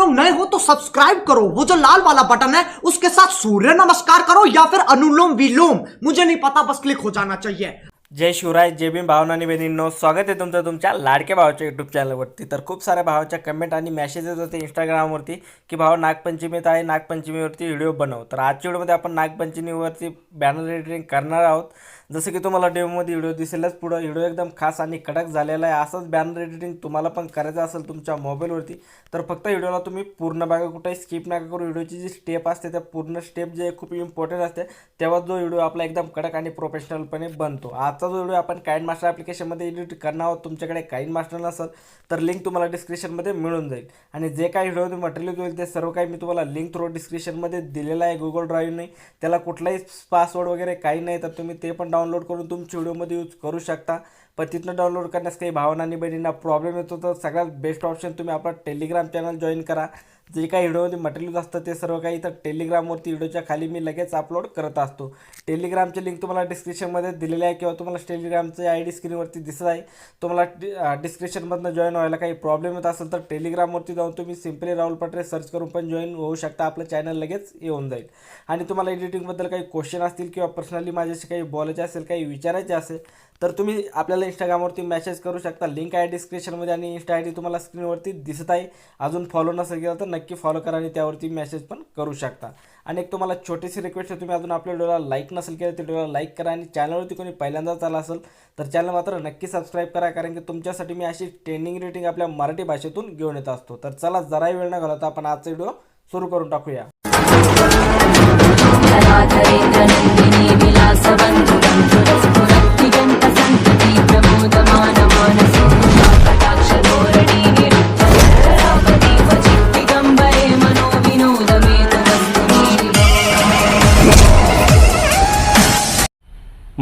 लोग नए हो तो सब्सक्राइब करो। वो जो लाल वाला बटन है उसके साथ सूर्य नमस्कार करो या फिर अनुलोम विलोम। मुझे नहीं पता बस क्लिक हो जाना चाहिए। जय शिवराय जय भीम भावना आणि स्वागत आहे तुमचं तुमच्या लाडक्या भावाच्या यूट्यूब चॅनलवरती तर खूप साऱ्या भावाच्या कमेंट आणि मेसेजेस होते इंस्टाग्रामवरती की भाव नागपंचमीत आहे नागपंचमीवरती व्हिडिओ बनव. तर आजच्या व्हिडिओमध्ये आपण नागपंचमीवरती बॅनर एडिटिंग करणार आहोत. जसं की तुम्हाला डेमोमध्ये व्हिडिओ दिसेलच पुढं व्हिडिओ एकदम खास आणि कडक झालेला आहे. असंच बॅनर एडिटिंग तुम्हाला पण करायचं असेल तुमच्या मोबाईलवरती तर फक्त व्हिडिओला तुम्ही पूर्ण बघा कुठेही स्किप नका करू. व्हिडिओची जी स्टेप असते त्या पूर्ण स्टेप जे खूप इम्पॉर्टंट असते तेव्हा जो व्हिडिओ आपला एकदम कडक आणि प्रोफेशनलपणे बनतो. आजचा जो व्हिडिओ आपण काइन मास्टर ॲप्लिकेशनमध्ये एडिट करणार आहोत तुमच्याकडे काइन मास्टर नसेल तर लिंक तुम्हाला डिस्क्रिप्शनमध्ये मिळून जाईल. आणि जे काही व्हिडिओ मटेरियल होईल ते सर्व काही मी तुम्हाला लिंक थ्रू डिस्क्रिप्शनमध्ये दिलेलं आहे. गुगल ड्राईव्हने त्याला कुठलाही पासवर्ड वगैरे काही नाही तर तुम्ही ते पण डाउनलोड करून तुमच्या व्हिडिओमध्ये यूज करू शकता. पण तिथनं डाउनलोड करण्यास काही भावना आणि बहिणींना प्रॉब्लेम येतो तर सगळ्यात बेस्ट ऑप्शन तुम्ही आपला टेलिग्राम चॅनल जॉईन करा. जे काही व्हिडिओमध्ये मटेरियल असतं ते सर्व काही इथं टेलिग्रामवरती व्हिडिओच्या खाली मी लगेच अपलोड करत असतो. टेलिग्रामचे लिंक तुम्हाला डिस्क्रिप्शनमध्ये दिलेली आहे किंवा तुम्हाला टेलिग्रामचं आय डी स्क्रीनवरती दिसत आहे. तुम्हाला डिस्क्रिप्शनमधनं जॉईन व्हायला काही प्रॉब्लेम येत असेल तर टेलिग्रामवरती जाऊन तुम्ही सिम्पली राहुल पटरे सर्च करून पण जॉईन होऊ शकता. आपलं चॅनल लगेच येऊन जाईल. आणि तुम्हाला एडिटिंगबद्दल काही क्वेश्चन असतील किंवा पर्सनली माझ्याशी काही बोलायचे असेल काही विचारायचे असेल तर तुम्ही आपल्याला इंस्टाग्रामवरती मेसेज करू शकता. लिंक आहे डिस्क्रिप्शनमध्ये आणि इन्स्टा आय डी तुम्हाला स्क्रीनवरती दिसत आहे. अजून फॉलो नसेल केला तर नक्की फॉलो करा आणि त्यावरती मेसेज पण करू शकता. आणि एक तुम्हाला छोटीशी रिक्वेस्ट आहे तुम्ही अजून आपल्या व्हिडिओला लाईक नसेल केलं तर व्हिडिओला लाईक करा आणि चॅनलवरती कोणी पहिल्यांदाच आला असेल तर चॅनल मात्र नक्की सबस्क्राईब करा कारण की तुमच्यासाठी मी अशी ट्रेंडिंग रेटिंग आपल्या मराठी भाषेतून घेऊन येत असतो. तर चला जराही वेळ न घालवता आपण आजचा व्हिडिओ सुरू करून टाकूया.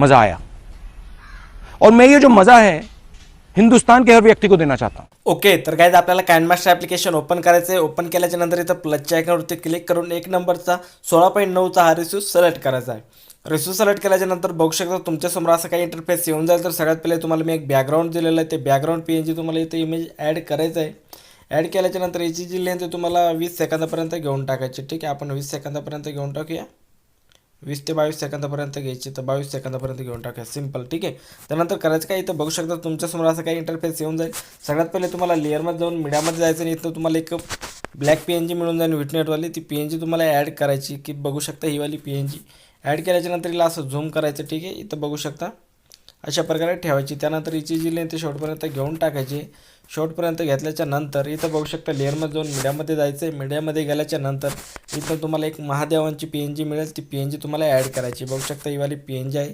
मज़ा आया। और मैं ये जो मज़ा है, हिंदुस्तान के हर व्यक्ति को देना चाहता हूँ। ओके तर काय आपल्याला कॅनमास्टर ॲप्लिकेशन ओपन करायचं आहे ओपन केल्याच्या नंतर इथं प्लसच्या आयकॉनवरती क्लिक करून एक नंबरचा सोळा पॉईंट नऊचा हा रिस्यू सिलेक्ट करायचा आहे. रिस्यू सिलेक्ट केल्याच्या नंतर बघू शकता तुमच्यासमोर असं काही इंटरफेस येऊन जाईल. तर सगळ्यात पहिले तुम्हाला मी एक बॅकग्राऊंड दिलेलं आहे. ते बॅकग्राऊंड पी एन जी तुम्हाला इथं इमेज ॲड करायचं आहे. ॲड केल्याच्या नंतर याची जी लेंथ तुम्हाला वीस सेकंदापर्यंत घेऊन टाकायची. ठीक आहे, आपण वीस सेकंदापर्यंत घेऊन टाकूया. वीस ते बावीस सेकंदापर्यंत घ्यायची तर बावीस सेकंदापर्यंत घेऊन टाका सिंपल ठीक आहे? त्यानंतर करायचं काय? इथं बघू शकता तुमच्यासमोर असं काही इंटरफेस येऊन जाईल. सगळ्यात पहिले तुम्हाला लेअरमध्ये जाऊन मीडियामध्ये जायचं आणि इथं तुम्हाला एक ब्लॅक पी एन जी मिळून जाईल विटनेटवाली ती पी एन जी तुम्हाला ॲड करायची की बघू शकता ही वाली पी एन जी ॲड केल्याच्यानंतर हिला असं झूम करायचं ठीक आहे? इथं बघू शकता. अशा प्रकारे ठेवायची. त्यानंतर हिची जी लेंथ शेवटपर्यंत घेऊन टाकायची. शेवटपर्यंत घेतल्याच्या नंतर इथं बघू शकता लेअरमध्ये जाऊन मीडियामध्ये जायचं आहे मीडियामध्ये गेल्याच्यानंतर इथं तुम्हाला एक महादेवांची पी एन जी मिळेल. ती पी एन जी तुम्हाला ॲड करायची. बघू शकता ही वाली पी एन जी आहे.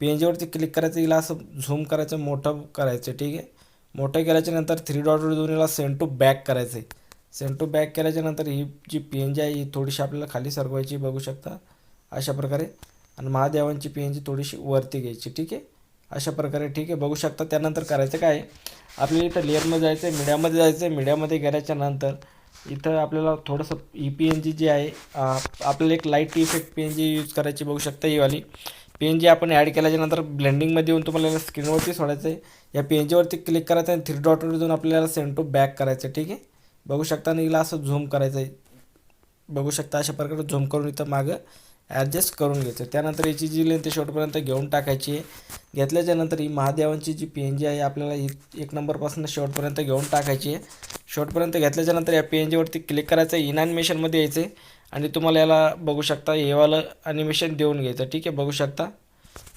पी एन जीवरती क्लिक करायचं हिला असं झूम करायचं मोठं करायचं ठीक आहे? मोठं केल्याच्यानंतर थ्री डॉटर दोन हिला सेंड टू बॅक करायचं आहे सेंड टू बॅक केल्याच्यानंतर ही जी पी एन जी आहे ही थोडीशी आपल्याला खाली सरकवायची बघू शकता. अशा प्रकारे. आणि महादेवांची पी एन जी थोडीशी वरती घ्यायची ठीक आहे? अशा प्रकारे ठीक आहे बघू शकता. त्यानंतर करायचं काय? आहे आपल्याला इथं लेअरमध्ये जायचं आहे मीडियामध्ये जायचं आहे मीडियामध्ये गेल्याच्यानंतर इथं आपल्याला थोडंसं ई पी एन जी जी आहे आपल्याला एक light effect P N G use करायची बघू शकता ही वाली. पी एन जी आपण ॲड केल्याच्यानंतर ब्लेंडिंगमध्ये येऊन तुम्हाला स्क्रीनवरती सोडायचं आहे या पी एन जीवरती क्लिक करायचं आहे आणि थ्री डॉटवर जाऊन आपल्याला सेंड टू बॅक करायचं आहे ठीक आहे? बघू शकता आणि हिला असं झूम करायचं आहे बघू शकता अशा प्रकारे झूम करून इथं मागं ॲडजस्ट करून घ्यायचं त्यानंतर याची जी लेंथ शेवटपर्यंत घेऊन टाकायची आहे. घेतल्याच्या नंतर ही महादेवांची जी पी एन जी आहे आपल्याला एक नंबरपासून शेवटपर्यंत घेऊन टाकायची आहे. शेवटपर्यंत घेतल्याच्या नंतर या पी एन जीवरती क्लिक करायचं आहे. इन ॲनिमेशनमध्ये यायचं आहे. आणि तुम्हाला याला बघू शकता हेवालं ॲनिमेशन देऊन घ्यायचं. ठीक आहे बघू शकता.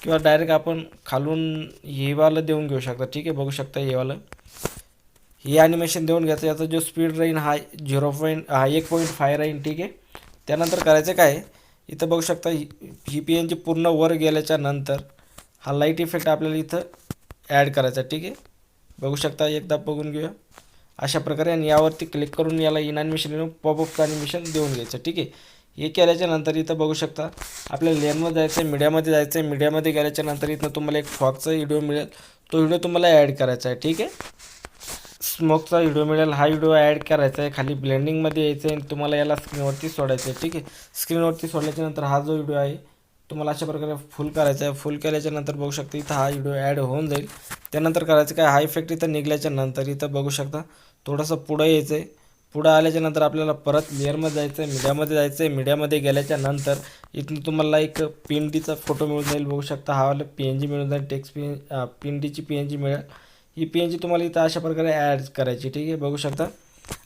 किंवा डायरेक्ट आपण खालून हेवालं देऊन घेऊ शकता. ठीक आहे बघू शकता हेवालं हे ॲनिमेशन देऊन घ्यायचं. याचा जो स्पीड राहीन हा झिरो पॉईंट हा एक पॉईंट फाय राहीन ठीक आहे. त्यानंतर करायचं काय आहे, इथं बघू शकता ही ही पी एन जी पूर्ण वर गेल्याच्यानंतर हा लाइट इफेक्ट आपल्याला इथं ॲड करायचा ठीक आहे? बघू शकता एकदा बघून घेऊया. अशा प्रकारे आणि यावरती क्लिक करून याला इन ॲनिमेशन पॉपअप ॲनिमेशन देऊन घ्यायचं ठीक आहे? हे केल्याच्यानंतर इथं बघू शकता आपल्याला लेनमध्ये जायचं आहे मीडियामध्ये जायचं आहे मीडियामध्ये गेल्याच्यानंतर इथं तुम्हाला एक फॉकचा व्हिडिओ मिळेल. तो व्हिडिओ तुम्हाला ॲड करायचा आहे ठीक आहे? स्मोकचा व्हिडिओ मिळेल. हा व्हिडिओ ॲड करायचा आहे. खाली ब्लेंडिंगमध्ये यायचं आहे आणि तुम्हाला याला स्क्रीनवरती सोडायचं आहे ठीक आहे? स्क्रीनवरती सोडल्याच्यानंतर हा जो व्हिडिओ आहे तुम्हाला अशा प्रकारे फुल करायचा आहे. फुल केल्याच्यानंतर बघू शकता इथं हा व्हिडिओ ॲड होऊन जाईल. त्यानंतर करायचं काय? हा इफेक्ट इथं निघल्याच्या नंतर इथं बघू शकता. थोडंसं पुढं यायचं आहे पुढं आल्याच्यानंतर आपल्याला परत लेअरमध्ये जायचं आहे मीडियामध्ये जायचं आहे मीडियामध्ये गेल्याच्यानंतर इथून तुम्हाला एक पी एन डीचा फोटो मिळून जाईल. बघू शकता हा वाला पी एन जी मिळून जाईल. Text P N P N डीची P N G मिळेल. ही पी एन जी तुम्हाला इथं अशा प्रकारे ॲड करायची ठीक आहे? बघू शकता.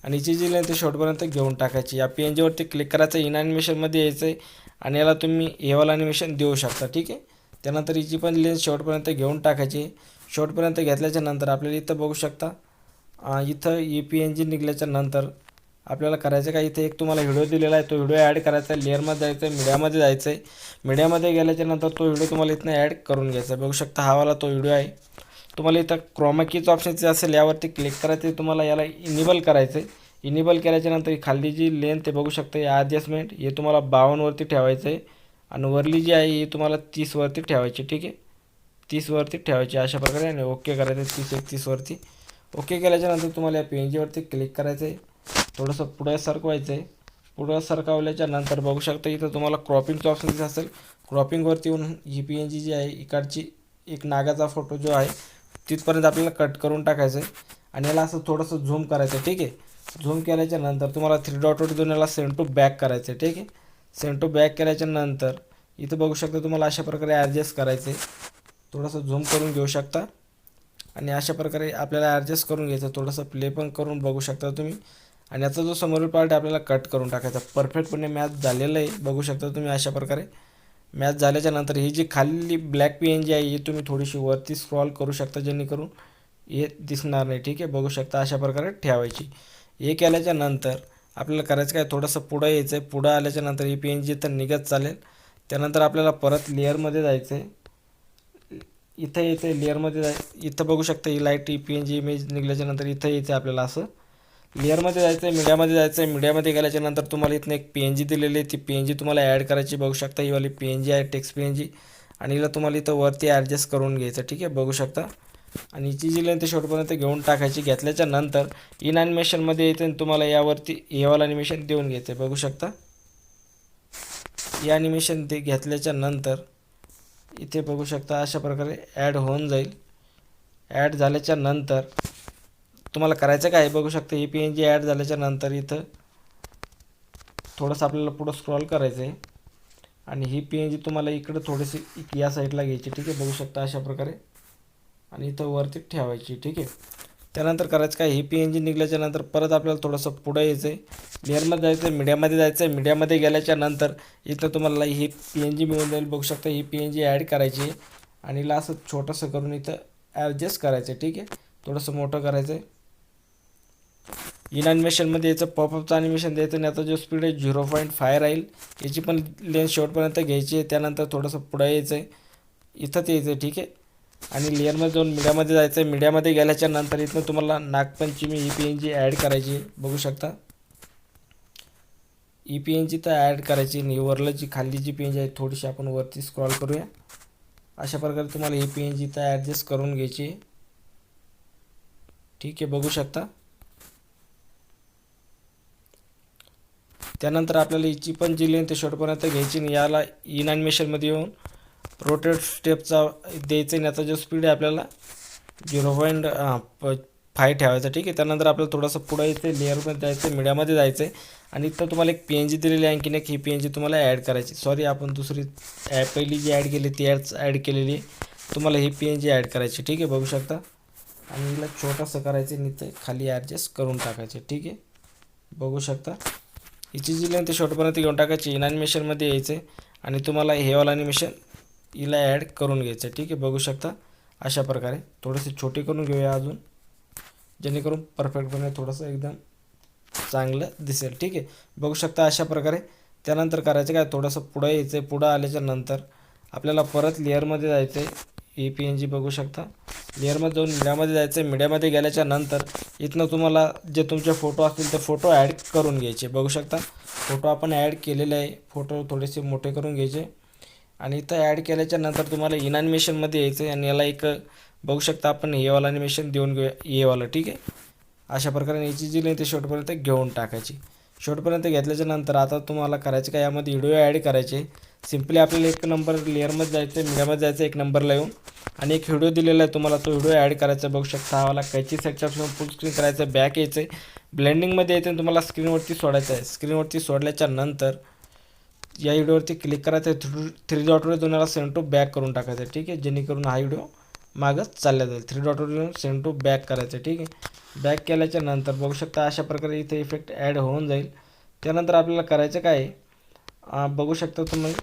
आणि हिची जी लेंथ शेवटपर्यंत घेऊन टाकायची. या पी एन जीवरती क्लिक करायचं इन ॲनिमेशनमध्ये यायचं आहे. आणि याला तुम्ही हेवाला ॲनिमेशन देऊ शकता ठीक आहे? त्यानंतर हिची पण लेन्थ शेवटपर्यंत घेऊन टाकायची. शेवटपर्यंत घेतल्याच्या नंतर आपल्याला इथं बघू शकता. इथं ई पी एन जी निघल्याच्या नंतर आपल्याला करायचं काय? इथे एक तुम्हाला व्हिडिओ दिलेला आहे. तो व्हिडिओ ॲड करायचा आहे लेअरमध्ये जायचं आहे मीडियामध्ये जायचं आहे. मीडियामध्ये गेल्याच्यानंतर तो व्हिडिओ तुम्हाला इथनं ॲड करून घ्यायचा आहे. बघू शकता हा वाला तो व्हिडिओ आहे. तुम्हाला इथं क्रोमाकीचं ऑप्शन जे असेल यावरती क्लिक करायचं आहे. तुम्हाला याला इनेबल करायचं आहे. इनेबल केल्याच्यानंतर खाली जी लेंथ आहे बघू शकता या ॲडजस्टमेंट हे तुम्हाला बावन्नवरती ठेवायचं आहे. आणि वरली जी आहे ही तुम्हाला तीसवरती ठेवायची ठीक आहे? तीसवरती ठेवायची अशा प्रकारे आणि ओके करायचं आहे तीस एकतीसवरती ओके केल्याच्यानंतर तुम्हाला या पी एन जीवरती क्लिक करायचं आहे. थोडंसं पुढे सरकवायचं आहे. पुढं सरकवल्याच्या नंतर बघू शकता इथं तुम्हाला क्रॉपिंगचं ऑप्शन दिसत असेल क्रॉपिंगवरती येऊन ही पी एन जी जी आहे इकडची एक नागाचा फोटो जो आहे तिथपर्यंत आपल्याला कट करून टाकायचं आहे. आणि याला असं थोडंसं झूम करायचं आहे ठीक आहे? झूम केल्याच्यानंतर तुम्हाला थ्री डॉट डॉटवरती देऊन याला सेंड टू बॅक करायचं आहे ठीक आहे? सेंड टू बॅक केल्याच्यानंतर इथं बघू शकता तुम्हाला अशा प्रकारे ॲडजस्ट करायचं आहे थोडंसं झूम करून घेऊ शकता. आणि अशा प्रकारे आपल्याला ॲडजस्ट करून घ्यायचं थोडंसं प्ले पण करून बघू शकता तुम्ही. आणि याचा जो समोरील पार्ट आहे आपल्याला कट करून टाकायचा परफेक्टपणे मॅच झालेलं आहे. बघू शकता तुम्ही अशा प्रकारे. मॅच झाल्याच्यानंतर ही जी खाली ब्लॅक पेन जी आहे ही तुम्ही थोडीशी वरती स्क्रॉल करू शकता जेणेकरून हे दिसणार नाही. ठीक आहे? बघू शकता अशा प्रकारे ठेवायची. हे केल्याच्यानंतर आपल्याला करायचं काय? थोडंसं पुढं यायचं आहे पुढं आल्याच्यानंतर ही पेन जी तर निघत चालेल. त्यानंतर आपल्याला परत लेअरमध्ये जायचं आहे इथं येते आहे लेअरमध्ये जाय इथं बघू शकता ही लाइट ही पी एन जी इमेज निघल्याच्या नंतर इथं यायचं आहे आपल्याला असं. लेअरमध्ये जायचं आहे मीडियामध्ये जायचं आहे मीडियामध्ये गेल्याच्यानंतर तुम्हाला इथनं एक पी एन जी दिलेली आहे. ती पी एन जी तुम्हाला ॲड करायची बघू शकता. ही वाली पी एन जी आहे टेक्स्ट पी एन जी आणि हिला तुम्हाला इथं वरती ॲडजस्ट करून घ्यायचं. ठीक आहे? बघू शकता. आणि हिची जी लेंथ शेवटपर्यंत घेऊन टाकायची. घेतल्याच्या नंतर इन ॲनिमेशनमध्ये येते आणि तुम्हाला यावरती हेवाल ॲनिमेशन देऊन घ्यायचं आहे बघू शकता. या ॲनिमेशन ते घेतल्याच्या नंतर इथे बघू शकता अशा प्रकारे ॲड होऊन जाईल. ॲड झाल्याच्यानंतर तुम्हाला करायचं काय? बघू शकता ही पी एन जी ॲड झाल्याच्यानंतर इथं थोडंसं आपल्याला पुढं स्क्रॉल करायचं आहे आणि ही पी एन जी तुम्हाला इकडं थोडीशी या साईडला घ्यायची ठीक आहे? बघू शकता अशा प्रकारे. आणि इथं वरती ठेवायची ठीक आहे? त्यानंतर करायचं काय? ही पी एन जी निघल्याच्यानंतर परत आपल्याला थोडंसं पुढं यायचं आहे लेअरमध्ये जायचं आहे मीडियामध्ये जायचं आहे मीडियामध्ये गेल्याच्यानंतर इथं तुम्हाला ही पी एन जी मिळून जाईल बघू शकता ही पी एन जी ॲड करायची. आहे आणि हिला असं छोटंसं करून इथं ॲडजस्ट करायचं आहे ठीक आहे? थोडंसं मोठं करायचं आहे इन ॲनिमेशनमध्ये याचं पॉपअपचं ॲनिमेशन द्यायचं आणि आता जो स्पीड आहे झिरो पॉईंट फाय राहील. याची पण लेन्स शेवटपर्यंत घ्यायची आहे त्यानंतर थोडंसं पुढं यायचं आहे. इथंच यायचं आहे ठीक आहे. आणि लेअरमध्ये जाऊन मीडियामध्ये जायचं आहे. मीडियामध्ये गेल्याच्यानंतर इथनं तुम्हाला नागपंचमी ई पी एन जी ॲड करायची आहे. बघू शकता. ई पी एन जी तर ॲड करायची आणि वरलं जी खाली जी पी एन जी आहे थोडीशी आपण वरती स्क्रॉल करूया. अशा प्रकारे तुम्हाला ई पी एन जी तर ॲडजस्ट करून घ्यायची आहे. ठीक आहे बघू शकता. त्यानंतर आपल्याला हिची पण जी लेंथ शेवटपर्यंत घ्यायची आणि याला इन ॲनिमेशनमध्ये येऊन रोटेट स्टेपचा द्यायचं आणि याचा जो स्पीड आहे आपल्याला झिरो पॉईंट फाय ठेवायचा ठीक आहे? त्यानंतर आपल्याला थोडंसं पुढं यायचं लेअरमध्ये जायचं आहे मीडियामध्ये जायचं आहे आणि इथं तुम्हाला एक पी एन जी दिलेली आहे आणखीन एक ही पी एन जी तुम्हाला ॲड करायची. सॉरी आपण दुसरी ॲ पहिली जी ॲड केली ती ॲड ॲड केलेली तुम्हाला ही पी एन जी ॲड करायची ठीक आहे? बघू शकता. आणि हिला छोटंसं करायचं आणि इथं खाली ॲडजस्ट करून टाकायचे ठीक आहे? बघू शकता. हिची जी लेंथ शॉर्टपर्यंत घेऊन टाकायची इन ॲनिमेशनमध्ये यायचं आहे आणि तुम्हाला हेवाल ॲनिमेशन हिला ॲड करून घ्यायचं आहे ठीक आहे? बघू शकता. अशा प्रकारे. थोडंसं छोटी करून घेऊया अजून. जेणेकरून परफेक्टपणे थोडंसं एकदम चांगलं दिसेल. ठीक आहे? बघू शकता अशा प्रकारे. त्यानंतर करायचं काय? थोडंसं पुढं यायचं आहे पुढं आल्याच्यानंतर आपल्याला परत लेअरमध्ये जायचं आहे ए पी एन जी बघू शकता. लेअरमध्ये जाऊन मीडियामध्ये जायचं आहे मीडियामध्ये गेल्याच्यानंतर इथनं तुम्हाला जे तुमचे फोटो असतील ते फोटो ॲड करून घ्यायचे. बघू शकता. फोटो आपण ॲड केलेले आहे. फोटो थोडेसे मोठे करून घ्यायचे. आणि इथं ॲड केल्याच्यानंतर तुम्हाला इन ॲनिमेशनमध्ये यायचं आहे आणि याला एक बघू शकता आपण हे ॲनिमेशन देऊन घेऊया. हे ठीक आहे? अशा प्रकारे याची जी नाही ते शेवटपर्यंत घेऊन टाकायची. शेवटपर्यंत घेतल्याच्या नंतर आता तुम्हाला करायचं काय? यामध्ये व्हिडिओ ॲड करायचे. सिम्पली आपल्याला एक नंबर लेअरमध्ये जायचं आहे मीडियामध्ये जायचं आहे एक नंबरला येऊन. आणि एक व्हिडिओ दिलेला आहे तुम्हाला तो व्हिडिओ ॲड करायचा आहे. बघू शकता. हा वाला कैची सेटच्या फुल स्क्रीन करायचं आहे बॅक यायचं आहे. ब्लेंडिंगमध्ये यायचं आणि तुम्हाला स्क्रीनवरती सोडायचं आहे. स्क्रीनवरती सोडल्याच्या नंतर या व्हिडिओवरती क्लिक करायचं आहे थ्री थ्री डॉटवर तुम्हाला सेंड टू बॅक करून टाकायचं आहे ठीक आहे. जेणेकरून हा व्हिडिओ मागंच चालला जाईल. थ्री डॉटवर येऊन सेंड टू बॅक करायचं आहे ठीक आहे. बॅक केल्याच्यानंतर बघू शकता अशा प्रकारे इथे इफेक्ट ॲड होऊन जाईल. त्यानंतर आपल्याला करायचं काय बघू शकता तुम्ही.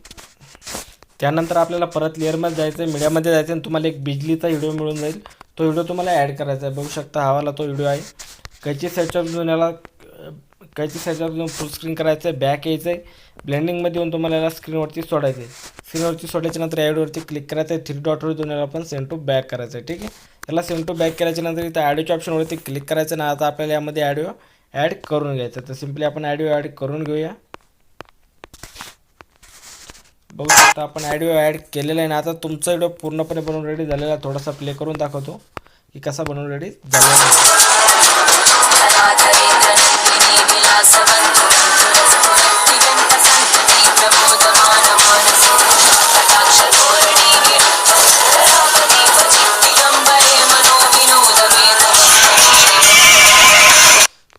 त्यानंतर आपल्याला परत लेअरमध्ये जायचं आहे मीडियामध्ये जायचं आहे आणि तुम्हाला एक बिजलीचा व्हिडिओ मिळून जाईल. तो व्हिडिओ तुम्हाला ॲड करायचा आहे. बघू शकता हवाला तो व्हिडिओ आहे. कैची सेटअप घेऊन याला कैची सेटअप घेऊन फुल स्क्रीन करायचं आहे बॅक यायचं आहे ब्लेंडिंगमध्ये येऊन तुम्हाला याला स्क्रीनवरती सोडायचं आहे स्क्रीनवरती सोडायच्यानंतर ॲडवरती क्लिक करायचं आहे थ्री डॉटवर देऊन याला आपण सेंड टू बॅक करायचं आहे ठीक आहे? याला सेंड टू बॅक करायच्यानंतर इथं ॲडिओच्या ऑप्शनवरती क्लिक करायचं ना आता आपल्याला यामध्ये ॲडिओ ॲड करून घ्यायचं तर सिम्पली आपण ॲडिओ ॲड करून घेऊया. बघू शकता आपण ॲडिओ ॲड केलेला आहे ना आता तुमचा व्हिडिओ पूर्णपणे बनवून रेडी झालेला आहे. थोडासा प्ले करून दाखवतो की कसा बनवून रेडी झालेला आहे.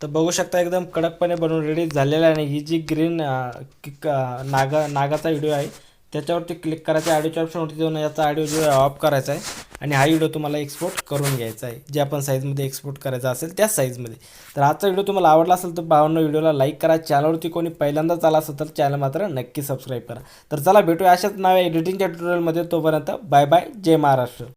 तर बघू शकता एकदम कडकपणे बनवून रेडी झालेला आहे. आणि ही जी ग्रीन नागा नागाचा व्हिडिओ आहे त्याच्यावरती क्लिक करायचं ऑडिओच्या ऑप्शनवरती जाऊन याचा ऑडिओ जो आहे ऑफ करायचा आहे. आणि हा व्हिडिओ तुम्हाला एक्सपोर्ट करून घ्यायचा आहे. जे आपण साईजमध्ये एक्सपोर्ट करायचा असेल त्याच साईजमध्ये तर आजचा व्हिडिओ तुम्हाला आवडला असेल तर भावांनो व्हिडिओला लाईक करा. चॅनलवरती कोणी पहिल्यांदाच आला असेल तर चॅनल मात्र नक्की सबस्क्राईब करा. तर चला भेटूया अशाच नावे एडिटिंगच्या ट्युटोरियलमध्ये तोपर्यंत बाय बाय जय महाराष्ट्र.